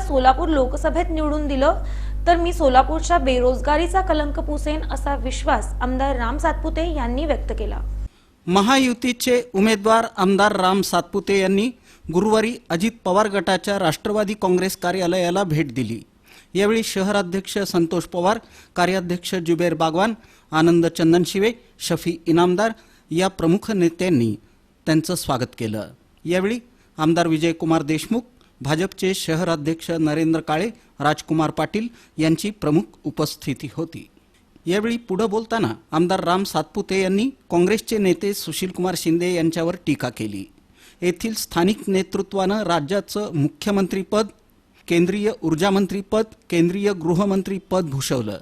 मला सोलापूर लोकसभेत निवडून दिलं तर मी सोलापूरच्या बेरोजगारीचा कलंक पुसेन असा विश्वास आमदार राम सातपुते यांनी व्यक्त केला. महायुतीचे उमेदवार आमदार राम सातपुते यांनी गुरुवारी अजित पवार गटाच्या राष्ट्रवादी काँग्रेस कार्यालयाला भेट दिली. यावेळी शहराध्यक्ष संतोष पवार कार्याध्यक्ष जुबेर बागवान आनंद चंदनशिवे शफी इनामदार या प्रमुख नेत्यांनी त्यांचं स्वागत केलं. यावेळी आमदार विजयकुमार देशमुख भाजपचे शहराध्यक्ष नरेंद्र काळे राजकुमार पाटील यांची प्रमुख उपस्थिती होती. यावेळी पुढे बोलताना आमदार राम सातपुते यांनी काँग्रेसचे नेते सुशीलकुमार शिंदे यांच्यावर टीका केली. येथील स्थानिक नेतृत्वानं राज्याचं मुख्यमंत्रीपद केंद्रीय ऊर्जामंत्रीपद केंद्रीय गृहमंत्रीपद भूषवलं.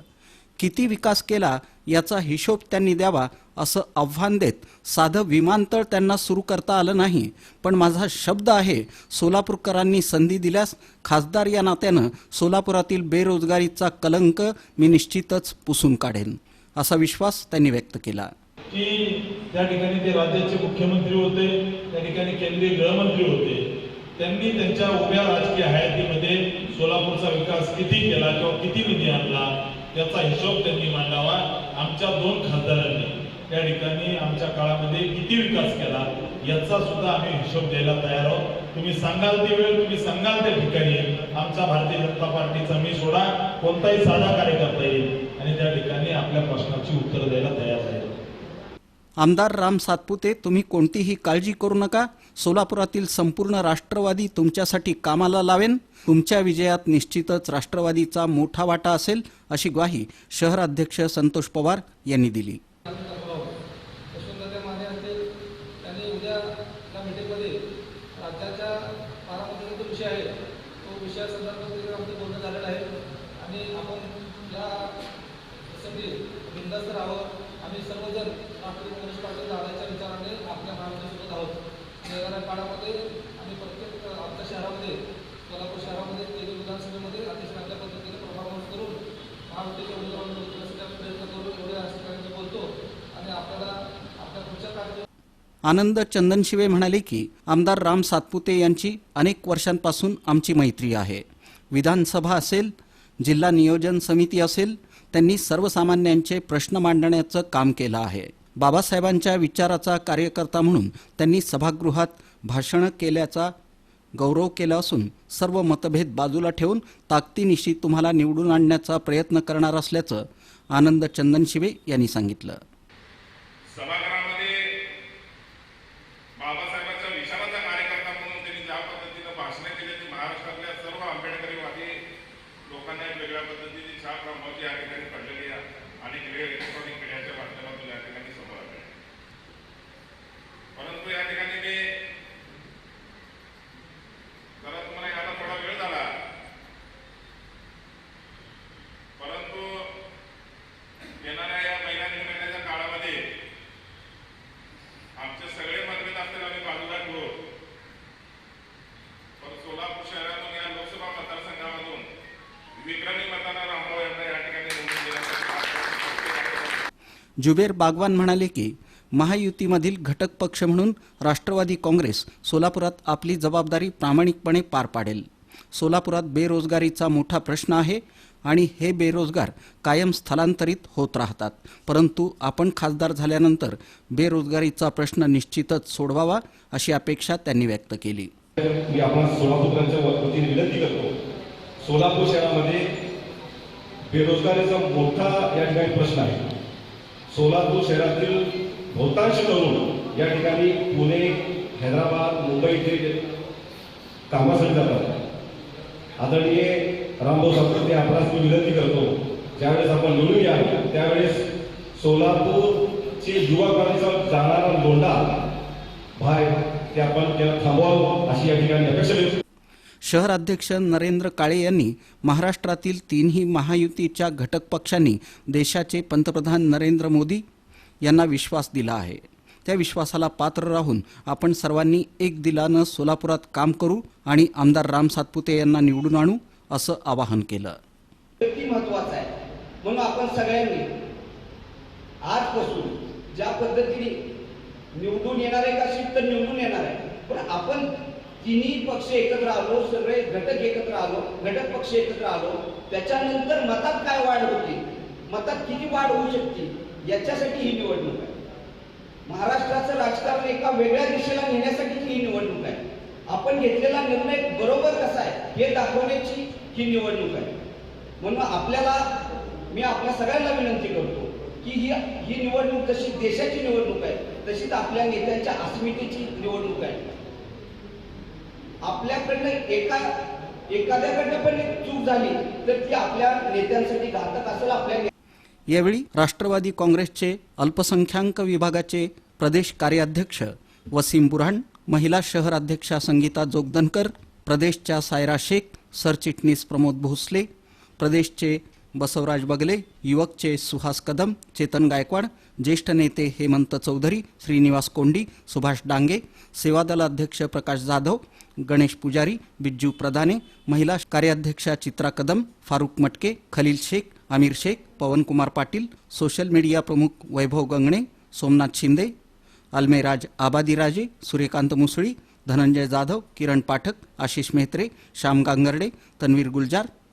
किती विकास केला याचा हिशोब त्यांनी द्यावा असं आव्हान देत साधं विमानतळ त्यांना सुरू करता आलं नाही. पण माझा शब्द आहे सोलापूरकरांनी संधी दिल्यास खासदार या नात्यानं सोलापुरातील बेरोजगारीचा कलंक मी निश्चितच पुसून काढेन असा विश्वास त्यांनी व्यक्त केला. की त्या ठिकाणी ते राज्याचे मुख्यमंत्री होते त्या ठिकाणी केंद्रीय गृहमंत्री होते. त्यांनी त्यांच्या उभ्या राजकीय हयातीमध्ये सोलापूरचा विकास किती केला किंवा किती निधी आणला त्याचा हिशोब त्यांनी मांडावा आमच्या दोन खासदारांनी. त्या ठिकाणी आमच्या काळामध्ये किती विकास केला याचा सुद्धा आम्ही हिशोब द्यायला तयार आहोत. तुम्ही सांगाल ती वेळ तुम्ही सांगाल त्या ठिकाणी. आमच्या भारतीय जनता पार्टीचा मी सोडा कोणताही साधा कार्यकर्ता येईल. आणि त्या ठिकाणी आपल्या प्रश्नाची उत्तर द्यायला तयार आहे. आमदार राम सातपुते तुम्ही कोणतीही काळजी करू नका. सोलापुरातील संपूर्ण राष्ट्रवादी तुमच्यासाठी कामाला लावेन. तुमच्या विजयात निश्चितच राष्ट्रवादीचा मोठा वाटा असेल अशी ग्वाही शहराध्यक्ष संतोष पवार यांनी दिली. आणि आपण या बिंदास्त राहावं. सर्वजण राष्ट्रवादी म्हणजे गणेश पाटील लढायच्या विचाराने आपल्या महाराष्ट्रासोबत आहोत. येणाऱ्या काळामध्ये आम्ही प्रत्येक आमच्या शहरामध्ये कोल्हापूर शहरामध्ये तेवीस विधानसभेमध्ये अतिशय चांगल्या पद्धतीने परफॉर्मन्स करून महायुतीच्या उमेदवारांना निवडण्यासाठी प्रयत्न करून एवढे असे बोलतो. आणि आपल्याला आपल्या पुढच्या कार्य आनंद चंदनशिवे म्हणाले की आमदार राम सातपुते यांची अनेक वर्षांपासून आमची मैत्री आहे. विधानसभा असेल जिल्हा नियोजन समिती असेल त्यांनी सर्वसामान्यांचे प्रश्न मांडण्याचं काम केलं आहे. बाबासाहेबांच्या विचाराचा कार्यकर्ता म्हणून त्यांनी सभागृहात भाषणं केल्याचा गौरव केला असून सर्व मतभेद बाजूला ठेवून ताकदीनिशी तुम्हाला निवडून आणण्याचा प्रयत्न करणार असल्याचं आनंद चंदनशिवे यांनी सांगितलं. लोकांना वेगळ्या पद्धतीची छाप रामभाऊची या ठिकाणी पडलेली आहे. आणि इलेक्ट्रॉनिक मीडियाच्या माध्यमातून या ठिकाणी समोर आले परंतु या ठिकाणी मी जरा तुम्हाला यायला थोडा वेळ झाला परंतु येणाऱ्या या महिना दीड महिन्याच्या काळामध्ये आमचे सगळे मतभेद असतील आम्ही बाजूला ठेवू पण सोलापूर शहरातून या लोकसभा मतदारसंघामधून विक्रमी मतांना रामराव यांना या ठिकाणी निवडून देण्याचा जुबेर बागवान म्हणाले की महायुतीमधील घटक पक्ष म्हणून राष्ट्रवादी काँग्रेस सोलापुरात आपली जबाबदारी प्रामाणिकपणे पार पाडेल. सोलापुरात बेरोजगारीचा मोठा प्रश्न आहे आणि हे बेरोजगार कायम स्थलांतरित होत राहतात. परंतु आपण खासदार झाल्यानंतर बेरोजगारीचा प्रश्न निश्चितच सोडवावा अशी अपेक्षा त्यांनी व्यक्त केली. मी आपण सोलापूरकरांच्या वतीने विनंती करतो. सोलापूर शहरामध्ये बेरोजगारीचा मोठा या ठिकाणी प्रश्न आहे. सोलापूर शहरातील बहुतांश तरुण या ठिकाणी पुणे हैदराबाद मुंबई इथे कामासाठी जातात. आदरणीय रामभाऊ सातपुते आपणास मी विनंती करतो ज्यावेळेस आपण निवडून या त्यावेळेस सोलापूरचे युवा पिढीचा जाणारा लोंढा बाहेर ते आपण त्याला थांबवावं अशी या ठिकाणी अपेक्षा शहर शहराध्यक्ष नरेंद्र काळे यांनी महाराष्ट्रातील तीनही महायुतीच्या घटक पक्षांनी देशाचे पंतप्रधान नरेंद्र मोदी यांना विश्वास दिला आहे. त्या विश्वासाला पात्र राहून आपण सर्वांनी एक दिलानं सोलापुरात काम करू आणि आमदार राम सातपुते यांना निवडून आणू असं आवाहन केलं. महत्वाचं आहे. म्हणून आपण सगळ्यांनी आजपासून ज्या पद्धतीने निवडून येणार आहे का शिफ्ट निवडून येणार आहे पण आपण तिन्ही पक्ष एकत्र आलो सगळे घटक एकत्र आलो घटक पक्ष एकत्र आलो त्याच्यानंतर मतात काय वाढ होते? मतात किती वाढ होऊ शकते? याच्यासाठी ही निवडणूक आहे. महाराष्ट्राचं राजकारण एका वेगळ्या दिशेला नेण्यासाठी ही निवडणूक आहे. आपण घेतलेला निर्णय बरोबर कसा आहे हे दाखवण्याची ही निवडणूक आहे. म्हणून आपल्याला मी आपल्या सगळ्यांना विनंती करतो की ही ही निवडणूक जशी देशाची निवडणूक आहे तशीच आपल्या नेत्यांच्या अस्मितेची निवडणूक आहे. आपल्याकडनं एका एखाद्याकडनं पण एक चूक झाली तर ती आपल्या नेत्यांसाठी घातक असेल आपल्या यावेळी राष्ट्रवादी काँग्रेसचे अल्पसंख्याक विभागाचे प्रदेश कार्याध्यक्ष वसीम बुरहाण महिला शहर अध्यक्षा संगीता जोगदनकर प्रदेशच्या सायरा शेख सरचिटणीस प्रमोद भोसले प्रदेशचे बसवराज बगले युवकचे सुहास कदम चेतन गायकवाड ज्येष्ठ नेते हेमंत चौधरी श्रीनिवास कोंडी सुभाष डांगे सेवादल अध्यक्ष प्रकाश जाधव गणेश पुजारी बिज्जू प्रधाने महिला कार्याध्यक्षा चित्रा कदम फारुक मटके खलील शेख आमिर शेख पवनकुमार पाटील सोशल मीडिया प्रमुख वैभव गंगणे सोमनाथ शिंदे अल्मेराज आबादीराजे सूर्यकांत मुसळी धनंजय जाधव किरण पाठक आशिष मेहत्रे श्याम गांगर्डे तन्वीर गुलजार